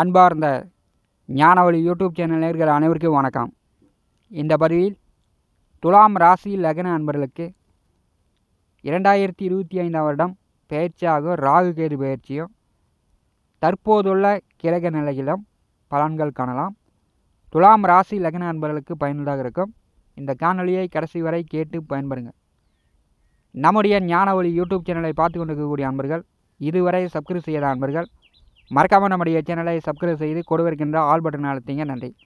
அன்பார்ந்த ஞானவழி YouTube channel நேர்கள் அனைவருக்கும் வணக்கம். இந்த பதிவில் துலாம் ராசி லக்ன அன்பர்களுக்கு இரண்டாயிரத்தி இருபத்தி ஐந்தாம் வருடம் பயிற்சியாகும் ராகு கேது பயிற்சியும் தற்போதுள்ள கிழக நிலையிலும் பலன்கள் காணலாம். துலாம் ராசி லக்ன அன்பர்களுக்கு பயனுள்ளதாக இருக்கும். இந்த காணொலியை கடைசி வரை கேட்டு பயன்பெறுங்க. நம்முடைய ஞானவழி யூடியூப் சேனலை பார்த்து கொண்டிருக்கக்கூடிய அன்பர்கள் இதுவரை சப்ஸ்கிரைப் செய்யாத அன்பர்கள் மறக்காமல் நம்முடைய சேனலை சப்ஸ்கிரைப் செய்து கொடுவிருக்கின்ற ஆல் பட்டன் அழுத்திங்க. நன்றி.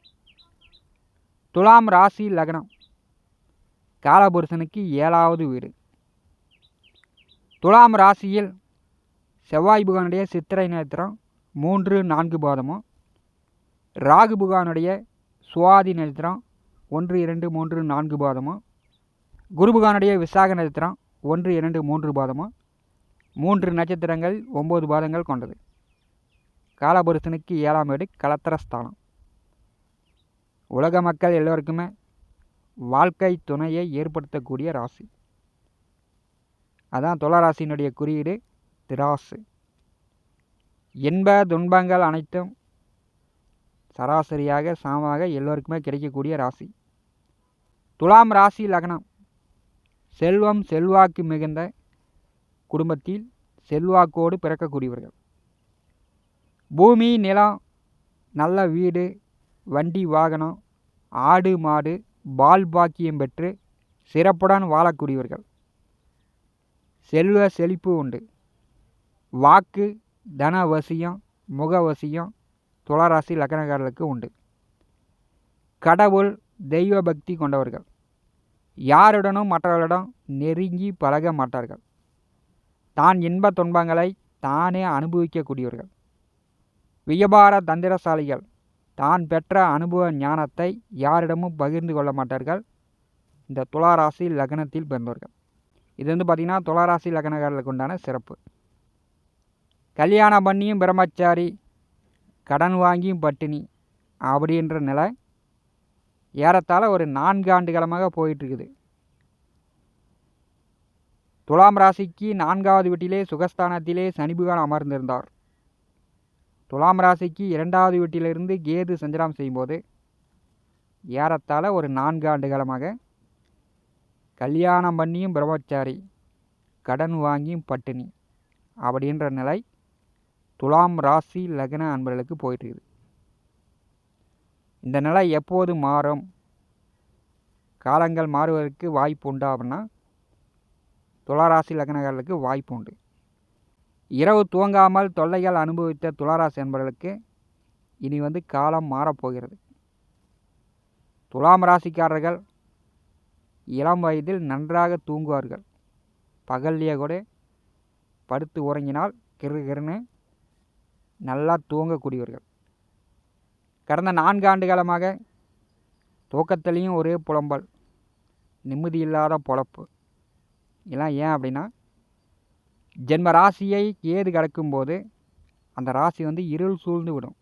துலாம் ராசி லக்னம். காலபுருஷனுக்கு ஏழாவது வீடு. துலாம் ராசியில் செவ்வாய் புகானுடைய சித்திரை நட்சத்திரம் மூன்று நான்கு பாதமும். ராகு புகானுடைய சுவாதி நட்சத்திரம் ஒன்று இரண்டு மூன்று நான்கு பாதமும். குரு புகானுடைய விசாக நட்சத்திரம் ஒன்று இரண்டு மூன்று பாதமும். மூன்று நட்சத்திரங்கள் ஒம்பது பாதங்கள் கொண்டது. காலபுருஷனுக்கு ஏழாம் வீடு கலத்திரஸ்தானம். உலக மக்கள் எல்லோருக்குமே வாழ்க்கை துணையை ஏற்படுத்தக்கூடிய ராசி. அதான் துளராசினுடைய குறியீடு திராசு. இன்ப துன்பங்கள் அனைத்தும் சராசரியாக சமமாக எல்லோருக்குமே கிடைக்கக்கூடிய ராசி. துலாம் ராசி லக்னம். செல்வம் செல்வாக்கு மிகுந்த குடும்பத்தில் செல்வாக்கோடு பிறக்கக்கூடியவர்கள். பூமி நிலம் நல்ல வீடு வண்டி வாகனம் ஆடு மாடு பால் பாக்கியம் பெற்று சிறப்புடன் வாழக்கூடியவர்கள். செல்வ செழிப்பு உண்டு. வாக்கு தன வசியம் முக முகவசியம் துளராசி லக்னக்காரர்களுக்கு உண்டு. கடவுள் தெய்வ பக்தி கொண்டவர்கள். யாருடனும் மற்றவர்களிடம் நெருங்கி பழக மாட்டார்கள். தான் இன்ப துன்பங்களை தானே அனுபவிக்கக்கூடியவர்கள். வியாபார தந்திரசாலிகள். தான் பெற்ற அனுபவ ஞானத்தை யாரிடமும் பகிர்ந்து கொள்ள மாட்டார்கள். இந்த துளாராசி லக்னத்தில் பிறந்தவர்கள். இது வந்து பார்த்திங்கன்னா துளாராசி லக்னக்காரர்களுக்கு உண்டான சிறப்பு. கல்யாணம் பண்ணியும் பிரம்மச்சாரி கடன் வாங்கியும் பட்டினி அப்படின்ற நிலை ஏறத்தாழ ஒரு நான்கு ஆண்டு காலமாக போயிட்டுருக்குது. துலாம் ராசிக்கு நான்காவது வீட்டிலே சுகஸ்தானத்திலே சனிபுகான் அமர்ந்திருந்தார். துலாம் ராசிக்கு இரண்டாவது வீட்டிலிருந்து கேது சஞ்சலம் செய்யும்போது ஏறத்தாழ ஒரு நான்கு ஆண்டு காலமாக கல்யாணம் பண்ணியும் பிரம்மச்சாரி கடன் வாங்கியும் பட்டினி அப்படின்ற நிலை துலாம் ராசி லக்ன அன்பர்களுக்கு போயிட்டுருக்குது. இந்த நிலை எப்போது மாறும்? காலங்கள் மாறுவதற்கு வாய்ப்பு உண்டா அப்படின்னா துளாராசி லக்னகாரர்களுக்கு வாய்ப்பு உண்டு. இரவு தூங்காமல் தொல்லைகள் அனுபவித்த துளாராசி என்பவர்களுக்கு இனி வந்து காலம் மாறப்போகிறது. துலாம் ராசிக்காரர்கள் இளம் வயதில் நன்றாக தூங்குவார்கள். பகல்லையே கூட படுத்து உறங்கினால் கிரு கிருன்னு நல்லா தூங்கக்கூடியவர்கள். கடந்த நான்கு ஆண்டு காலமாக தூக்கத்துலேயும் ஒரே புலம்பல் நிம்மதி இல்லாத பொழப்பு. இதெல்லாம் ஏன் அப்படின்னா ஜென்ம ராசியை கேது கடக்கும்போது அந்த ராசி வந்து இருள் சூழ்ந்து விடும்.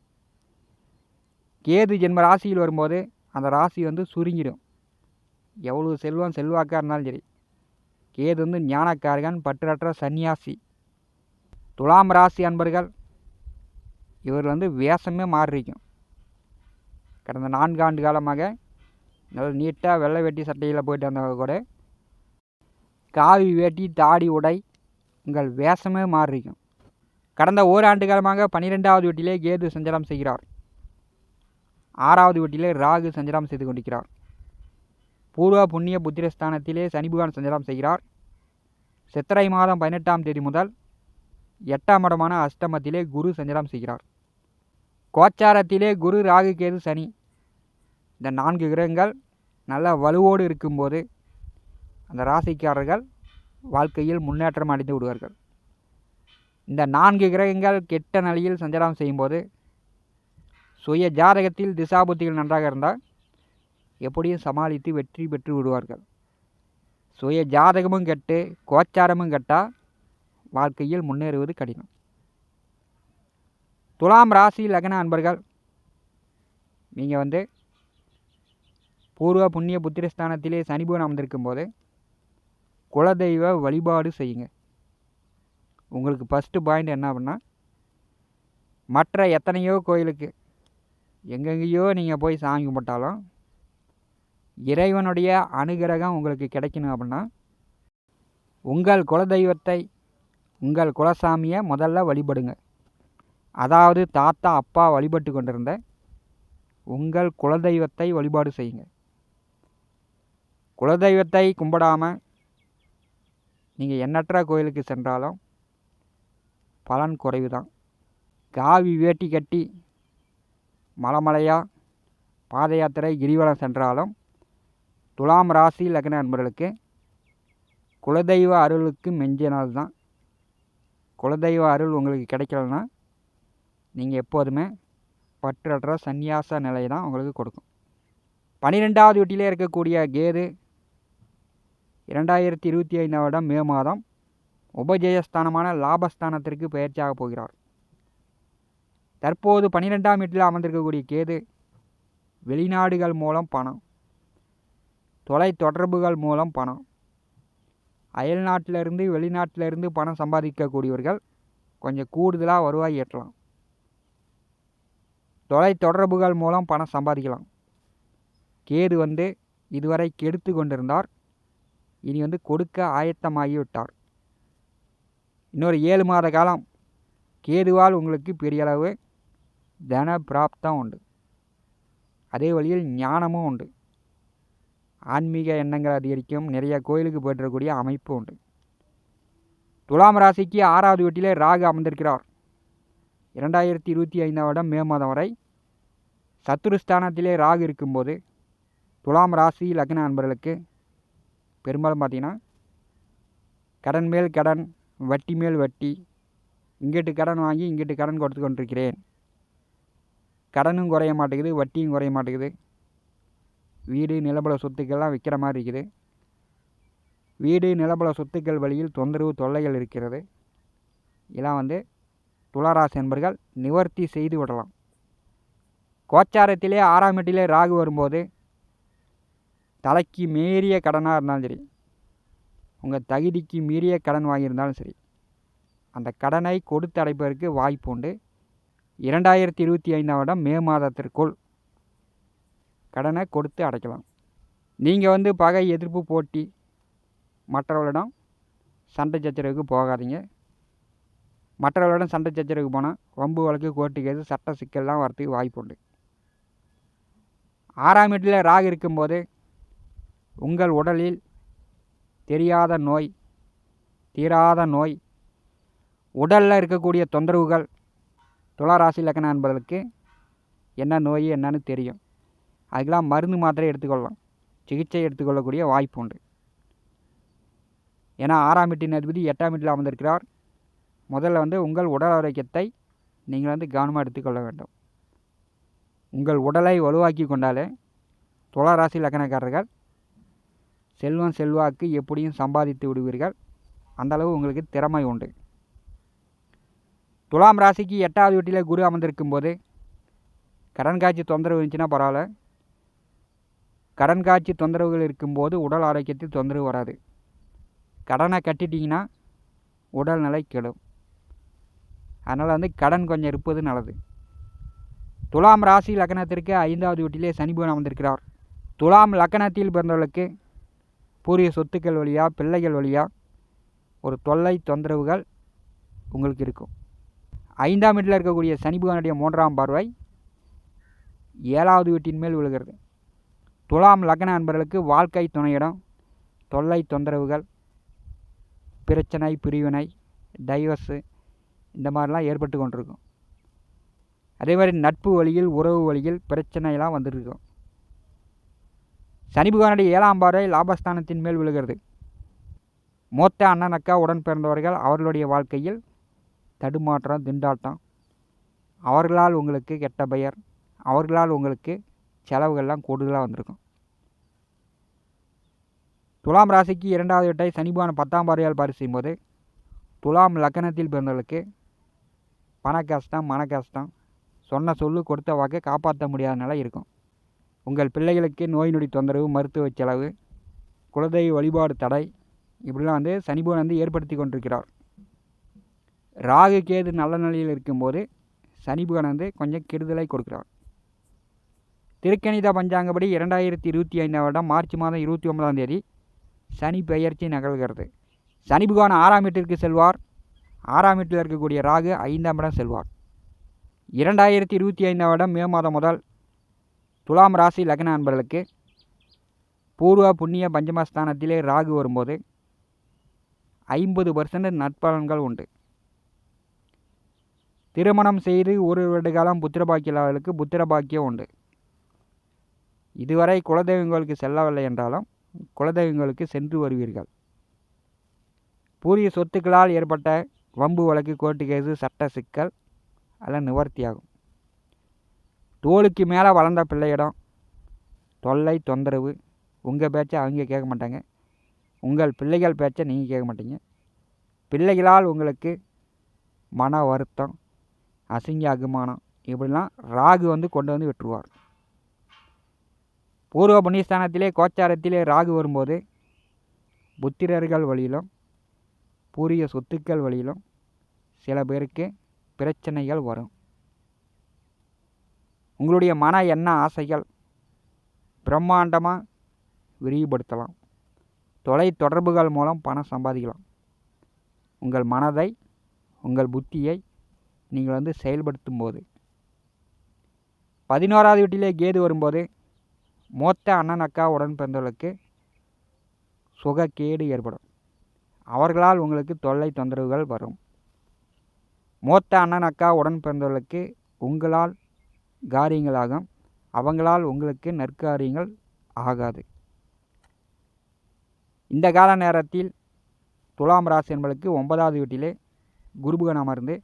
கேது ஜென்ம ராசியில் வரும்போது அந்த ராசி வந்து சுருங்கிடும். எவ்வளோ செல்வம் செல்வாக்காக இருந்தாலும் சரி. கேது வந்து ஞானக்காரகன் பற்றற்ற சன்னியாசி துலாம் ராசி அன்பர்கள் இவர் வந்து வேஷமே மாறிக்கும் கடந்த நான்கு ஆண்டு காலமாக நல்ல நீட்டாக வெள்ளை வேட்டி சட்டையில் போயிட்டு வந்தவங்க கூட காவி வேட்டி தாடி உடை உங்கள் வேஷமே மாறிக்கும் கடந்த ஓராண்டு காலமாக பன்னிரெண்டாவது வீட்டிலே கேது சஞ்சலம் செய்கிறார். ஆறாவது வீட்டிலே ராகு சஞ்சலம் செய்து கொண்டிருக்கிறார். பூர்வ புண்ணிய புத்திரஸ்தானத்திலே சனிபகவான் சஞ்சலம் செய்கிறார். சித்திரை மாதம் பதினெட்டாம் தேதி முதல் எட்டாம் இடமான அஷ்டமத்திலே குரு சஞ்சலம் செய்கிறார். கோச்சாரத்திலே குரு ராகு கேது சனி. இந்த நான்கு கிரகங்கள் நல்ல வலுவோடு இருக்கும்போது அந்த ராசிக்காரர்கள் வாழ்க்கையில் முன்னேற்றம் அடைந்து விடுவார்கள். இந்த நான்கு கிரகங்கள் கெட்ட நிலையில் சஞ்சாரம் செய்யும்போது சுய ஜாதகத்தில் திசாபுத்திகள் நன்றாக இருந்தால் எப்படியும் சமாளித்து வெற்றி பெற்று விடுவார்கள். சுய ஜாதகமும் கெட்டு கோச்சாரமும் கெட்டால் வாழ்க்கையில் முன்னேறுவது கடினம். துலாம் ராசி லக்ன அன்பர்கள் நீங்கள் வந்து பூர்வ புண்ணிய புத்திரஸ்தானத்திலே சனிபவன் அமர்ந்திருக்கும் போது குலதெய்வ வழிபாடு செய்யுங்க. உங்களுக்கு ஃபஸ்ட்டு பாயிண்ட் என்ன அப்படின்னா மற்ற எத்தனையோ கோயிலுக்கு எங்கெங்கேயோ நீங்கள் போய் சாமி கும்பிட்டாலும் இறைவனுடைய அனுகிரகம் உங்களுக்கு கிடைக்கணும் அப்படின்னா உங்கள் குலதெய்வத்தை உங்கள் குலசாமியை முதல்ல வழிபடுங்க. அதாவது தாத்தா அப்பா வழிபட்டு கொண்டிருந்த உங்கள் குலதெய்வத்தை வழிபாடு செய்யுங்க. குலதெய்வத்தை கும்பிடாமல் நீங்கள் எண்ணற்ற கோயிலுக்கு சென்றாலும் பலன் குறைவு தான் காவி வேட்டி கட்டி மலை மலையாக பாத யாத்திரை கிரிவலம் சென்றாலும் துலாம் ராசி லக்ன நண்பர்களுக்கு குலதெய்வ அருளுக்கு மெஞ்சினால் தான் குலதெய்வ அருள் உங்களுக்கு கிடைக்கலன்னா நீங்கள் எப்போதுமே பற்றற்ற சந்நியாச நிலை தான் உங்களுக்கு கொடுக்கும். பன்னிரெண்டாவது வீட்டிலே இருக்கக்கூடிய கேது இரண்டாயிரத்தி இருபத்தி ஐந்தாம் வருடம் மே மாதம் உபஜெயஸ்தானமான லாபஸ்தானத்திற்கு பயிற்சியாக போகிறார். தற்போது பன்னிரெண்டாம் வீட்டில் அமர்ந்திருக்கக்கூடிய கேது வெளிநாடுகள் மூலம் பணம் தொலை தொடர்புகள் மூலம் பணம் அயல்நாட்டிலிருந்து வெளிநாட்டிலிருந்து பணம் சம்பாதிக்கக்கூடியவர்கள் கொஞ்சம் கூடுதலாக வருவாய் ஏற்றலாம். தொலை தொடர்புகள் மூலம் பணம் சம்பாதிக்கலாம். கேது வந்து இதுவரை கெடுத்து கொண்டிருந்தார். இனி வந்து கொடுக்க ஆயத்தமாகி விட்டார் இன்னொரு ஏழு மாத காலம் கேதுவால் உங்களுக்கு பெரிய அளவு தன பிராப்தம் உண்டு. அதே வழியில் ஞானமும் உண்டு. ஆன்மீக எண்ணங்கள் அதிகரிக்கும். நிறைய கோயிலுக்கு போயிட்டுக்கூடிய அமைப்பு உண்டு. துலாம் ராசிக்கு ஆறாவது வீட்டிலே ராகு அமர்ந்திருக்கிறார். இரண்டாயிரத்தி இருபத்தி ஐந்தாம் வருடம் மே மாதம் வரை சத்துருஸ்தானத்திலே ராகு இருக்கும்போது துலாம் ராசி லக்ன அன்பர்களுக்கு பெரும்பாலும் பார்த்தீங்கன்னா கடன் மேல் கடன் வட்டி மேல் வட்டி இங்கிட்டு கடன் வாங்கி இங்கிட்டு கடன் கொடுத்து கொண்டிருக்கிறேன். கடனும் குறைய மாட்டேங்குது வட்டியும் குறைய மாட்டேங்குது. வீடு நிலபல சொத்துக்கள்லாம் விற்கிற மாதிரி இருக்குது. வீடு நிலபல சொத்துக்கள் வழியில் தொந்தரவு தொல்லைகள் இருக்கிறது. இதெல்லாம் வந்து துளாராசி என்பர்கள் நிவர்த்தி செய்து விடலாம். கோச்சாரத்திலே ஆறாம் எட்டிலே ராகு வரும்போது தலைக்கு மீறிய கடனாக இருந்தாலும் சரி உங்கள் தகுதிக்கு மீறிய கடன் வாங்கியிருந்தாலும் சரி அந்த கடனை கொடுத்து அடைப்பதற்கு வாய்ப்பு உண்டு. இரண்டாயிரத்தி இருபத்தி ஐந்தாம் வருடம் மே மாதத்திற்குள் கடனை கொடுத்து அடைக்கலாம். நீங்கள் வந்து பகை எதிர்ப்பு போட்டி மற்றவர்களிடம் சண்டை சச்சரவுக்கு போகாதீங்க. மற்றவர்களிடம் சண்டை சச்சரவுக்கு போனால் வம்பு வழக்கு கோர்ட்டு கேது சட்ட சிக்கல்லாம் வரத்துக்கு வாய்ப்பு உண்டு. ஆறாம் வீட்டில் ராகு இருக்கும்போது உங்கள் உடலில் தெரியாத நோய் தீராத நோய் உடலில் இருக்கக்கூடிய தொந்தரவுகள் துளாராசி லக்கண என்பதற்கு என்ன நோய் என்னன்னு தெரியும். அதுக்கெல்லாம் மருந்து மாத்திரை எடுத்துக்கொள்ளலாம். சிகிச்சை எடுத்துக்கொள்ளக்கூடிய வாய்ப்பு உண்டு. ஏன்னா ஆறாம் வீட்டின் அதிபதி எட்டாம் வீட்டில் அமர்ந்திருக்கிறார். முதல்ல வந்து உங்கள் உடல் ஆரோக்கியத்தை நீங்கள் வந்து கவனமாக எடுத்துக்கொள்ள வேண்டும். உங்கள் உடலை வலுவாக்கி கொண்டாலே துளாராசி லக்கணக்காரர்கள் செல்வம் செல்வாக்கு எப்படியும் சம்பாதித்து விடுவீர்கள். அந்தளவு உங்களுக்கு திறமை உண்டு. துலாம் ராசிக்கு எட்டாவது வீட்டில் குரு அமர்ந்திருக்கும் போது கடன் காட்சி தொந்தரவு இருந்துச்சுன்னா பரவாயில்ல. கடன் காட்சி தொந்தரவுகள் இருக்கும்போது உடல் ஆரோக்கியத்தில் தொந்தரவு வராது. கடனை கட்டிட்டிங்கன்னா உடல்நிலை கெடும். அதனால் வந்து கடன் கொஞ்சம் இருப்பது நல்லது. துலாம் ராசி லக்கணத்திற்கு ஐந்தாவது வீட்டிலே சனி பகவான் அமர்ந்திருக்கிறார். துலாம் லக்கணத்தில் பிறந்தவர்களுக்கு பூரிய சொத்துக்கள் வழியாக பிள்ளைகள் வழியாக ஒரு தொல்லை தொந்தரவுகள் உங்களுக்கு இருக்கும். ஐந்தாம் வீட்டில் இருக்கக்கூடிய சனிபகனுடைய மூன்றாம் பார்வை ஏழாவது வீட்டின் மேல் விழுகிறது. துலாம் லக்ன அன்பர்களுக்கு வாழ்க்கை துணையிடம் தொல்லை தொந்தரவுகள் பிரச்சனை பிரிவினை டைவர்ஸு இந்த மாதிரிலாம் ஏற்பட்டு கொண்டிருக்கும். அதே மாதிரி நட்பு வழியில் உறவு வழியில் பிரச்சனையெல்லாம் வந்துருக்கும் சனி புகானுடைய ஏழாம் பார்வை லாபஸ்தானத்தின் மேல் விழுகிறது. மூத்த அண்ணன் அக்கா உடன் பிறந்தவர்கள் அவர்களுடைய வாழ்க்கையில் தடுமாற்றம் திண்டாட்டம். அவர்களால் உங்களுக்கு கெட்ட பெயர் அவர்களால் உங்களுக்கு செலவுகள்லாம் கூடுதலாக வந்திருக்கும். துலாம் ராசிக்கு இரண்டாவது வீட்டை சனிபான பத்தாம் பார்வையால் பாரி செய்யும்போது துலாம் லக்கணத்தில் பிறந்தவர்களுக்கு பண கஷ்டம் மன கஷ்டம் சொன்ன சொல்லு கொடுத்த வாக்கை காப்பாற்ற முடியாத நிலை இருக்கும். உங்கள் பிள்ளைகளுக்கு நோய் நொடி தொந்தரவு மருத்துவ செலவு குலதெய்வ வழிபாடு தடை இப்படிலாம் வந்து சனிபவன் வந்து ஏற்படுத்தி கொண்டிருக்கிறார். ராகு கேது நல்ல நிலையில் இருக்கும்போது சனி வந்து கொஞ்சம் கெடுதலை கொடுக்குறார். திருக்கணித பஞ்சாங்கப்படி இரண்டாயிரத்தி இருபத்தி ஐந்தாம் வருடம் மார்ச் மாதம் இருபத்தி ஒன்பதாம் தேதி சனி பெயர்ச்சி நிகழ்கிறது. சனி பகவான் ஆறாம் வீட்டிற்கு செல்வார். ஆறாம் வீட்டில் இருக்கக்கூடிய ராகு ஐந்தாம் இடம் செல்வார். இரண்டாயிரத்தி இருபத்தி ஐந்தாம் வருடம் மே மாதம் முதல் துலாம் ராசி லக்ன அன்பர்களுக்கு பூர்வ புண்ணிய பஞ்சமஸ்தானத்திலே ராகு வரும்போது ஐம்பது பர்சன்ட் நற்பலன்கள் உண்டு. திருமணம் செய்து ஒரு வருட காலம் புத்திரபாக்கியம் உண்டு. இதுவரை குலதெய்வங்களுக்கு செல்லவில்லை என்றாலும் குலதெய்வங்களுக்கு சென்று வருவீர்கள். பூரிய சொத்துக்களால் ஏற்பட்ட வம்பு வழக்கு கோர்ட்டு கேஸு சட்ட சிக்கல் அதெல்லாம் நிவர்த்தியாகும். தோளுக்கு மேலே வளர்ந்த பிள்ளையிடம் தொல்லை தொந்தரவு உங்கள் பேச்சை அவங்க கேட்க மாட்டாங்க. உங்கள் பிள்ளைகள் பேச்சை நீங்கள் கேட்க மாட்டீங்க. பிள்ளைகளால் உங்களுக்கு மன வருத்தம் அசிங்க அகுமானம் இப்படிலாம் ராகு வந்து கொண்டு வந்து விட்டுருவார். பூர்வ புண்ணியஸ்தானத்திலே கோச்சாரத்திலே ராகு வரும்போது புத்திரர்கள் வழியிலும் பூரிய சொத்துக்கள் வழியிலும் சில பேருக்கு பிரச்சனைகள் வரும். உங்களுடைய மன எண்ண ஆசைகள் பிரம்மாண்டமாக விரிவுபடுத்தலாம். தொலை தொடர்புகள் மூலம் பணம் சம்பாதிக்கலாம். உங்கள் மனதை உங்கள் புத்தியை நீங்கள் வந்து செயல்படுத்தும் போது பதினோராவது வீட்டிலே கேது வரும்போது மூத்த அண்ணன் அக்கா உடன் பிறந்தவர்களுக்கு சுகக்கேடு ஏற்படும். அவர்களால் உங்களுக்கு தொல்லை தொந்தரவுகள் வரும். மூத்த அண்ணன் அக்கா உடன் பிறந்தவர்களுக்கு உங்களால் காரியங்களாகும். அவங்களால் உங்களுக்கு நற்காரியங்கள் ஆகாது. இந்த கால நேரத்தில் துலாம் ராசி என்பதற்கு ஒன்பதாவது வீட்டிலே குருபுகன் அமர்ந்து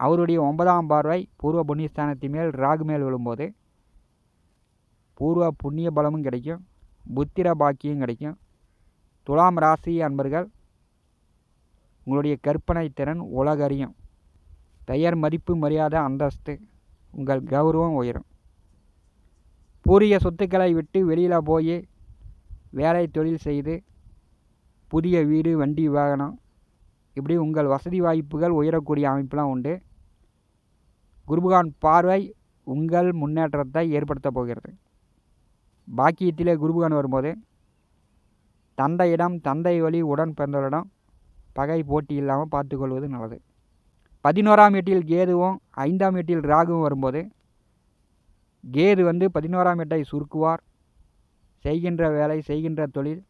அவருடைய ஒன்பதாம் பார்வை பூர்வ புண்ணியஸ்தானத்தின் மேல் ராகு மேல் விழும்போது பூர்வ புண்ணிய பலமும் கிடைக்கும் புத்திர பாக்கியம் கிடைக்கும். துலாம் ராசி அன்பர்கள் உங்களுடைய கற்பனை திறன் உலகறியும். பெயர் மதிப்பு மரியாதை அந்தஸ்து. உங்கள் கௌரவம் உயரும். பூரிய சொத்துக்களை விட்டு வெளியில் போய் வேலை தொழில் செய்து புதிய வீடு வண்டி வாகனம் இப்படி உங்கள் வசதி வாய்ப்புகள் உயரக்கூடிய அமைப்பெலாம் உண்டு. குருபகான் பார்வை உங்கள் முன்னேற்றத்தை ஏற்படுத்த போகிறது. பாக்கியத்திலே குருபகான் வரும்போது தந்தையிடம் தந்தை வழி உடன் பிறந்தவரிடம் பகை போட்டி இல்லாமல் பார்த்துக்கொள்வது நல்லது. பதினோராம் வீட்டில் கேதுவும் ஐந்தாம் வீட்டில் ராகுவும் வரும்போது கேது வந்து பதினோராம் எட்டை சுருக்குவார். செய்கின்ற வேலை செய்கின்ற தொழில்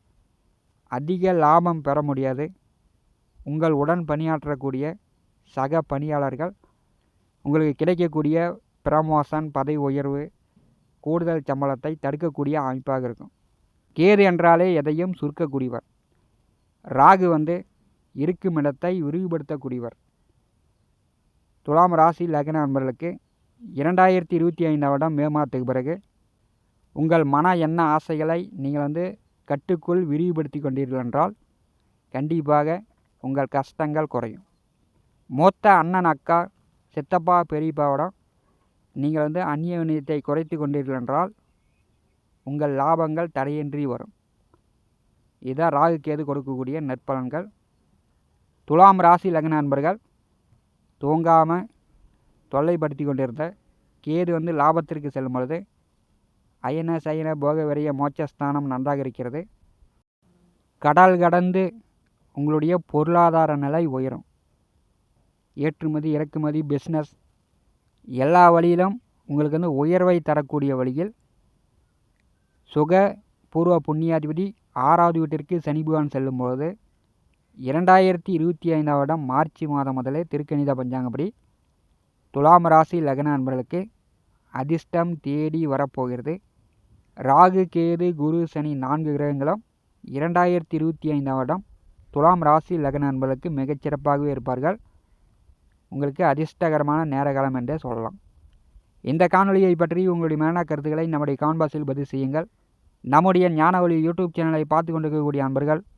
அதிக லாபம் பெற முடியாது. உங்கள் உடன் பணியாற்றக்கூடிய சக பணியாளர்கள் உங்களுக்கு கிடைக்கக்கூடிய ப்ரமோஷன் பதவி உயர்வு கூடுதல் சம்பளத்தை தடுக்கக்கூடிய அமைப்பாக இருக்கும். கேது என்றாலே எதையும் சுருக்கக்கூடியவர். ராகு வந்து இருக்கும் இடத்தை விரிவுபடுத்தக்கூடியவர். துலாம் ராசி லக்ன நண்பர்களுக்கு இரண்டாயிரத்தி இருபத்தி ஐந்தாம் வருடம் மே மாதத்துக்கு பிறகு உங்கள் மன எண்ண ஆசைகளை நீங்கள் வந்து கட்டுக்குள் விரிவுபடுத்தி கொண்டீர்கள் என்றால் கண்டிப்பாக உங்கள் கஷ்டங்கள் குறையும். மூத்த அண்ணன் அக்கா சித்தப்பா பெரியப்பாவிடம் நீங்கள் வந்து அந்நிய வினயத்தை குறைத்து கொண்டீர்கள் என்றால் உங்கள் லாபங்கள் தடையின்றி வரும். இதுதான் ராகு கேது கொடுக்கக்கூடிய நற்பலன்கள். துலாம் ராசி லக்ன நண்பர்கள் தூங்காமல் தொல்லைப்படுத்தி கொண்டிருந்த கேது வந்து லாபத்திற்கு செல்லும் பொழுது அயன சயன போக விரைய மோட்சஸ்தானம் நன்றாக இருக்கிறது. கடல் கடந்து உங்களுடைய பொருளாதார நிலை உயரும். ஏற்றுமதி இறக்குமதி பிஸ்னஸ் எல்லா வழியிலும் உங்களுக்கு வந்து உயர்வை தரக்கூடிய வழியில் சுக பூர்வ புண்ணியாதிபதி ஆறாவது வீட்டிற்கு சனி பகவான் செல்லும்போது இரண்டாயிரத்தி இருபத்தி ஐந்தாம் வருடம் மார்ச் மாதம் முதலே திருக்கணித பஞ்சாங்கப்படி துலாம் ராசி லக்ன நண்பர்களுக்கு அதிர்ஷ்டம் தேடி வரப்போகிறது. ராகு கேது குரு சனி நான்கு கிரகங்களும் இரண்டாயிரத்தி இருபத்தி ஐந்தாம் வருடம் துலாம் ராசி லக்ன நண்பர்களுக்கு மிகச்சிறப்பாகவே இருப்பார்கள். உங்களுக்கு அதிர்ஷ்டகரமான நேரகாலம் என்றே சொல்லலாம். இந்த காணொலியை பற்றி உங்களுடைய மேனா கருத்துக்களை நம்முடைய கான்பாஸில் பதிவு செய்யுங்கள். நம்முடைய ஞான ஒளி யூடியூப் சேனலை பார்த்து கொண்டிருக்கக்கூடிய அன்பர்கள்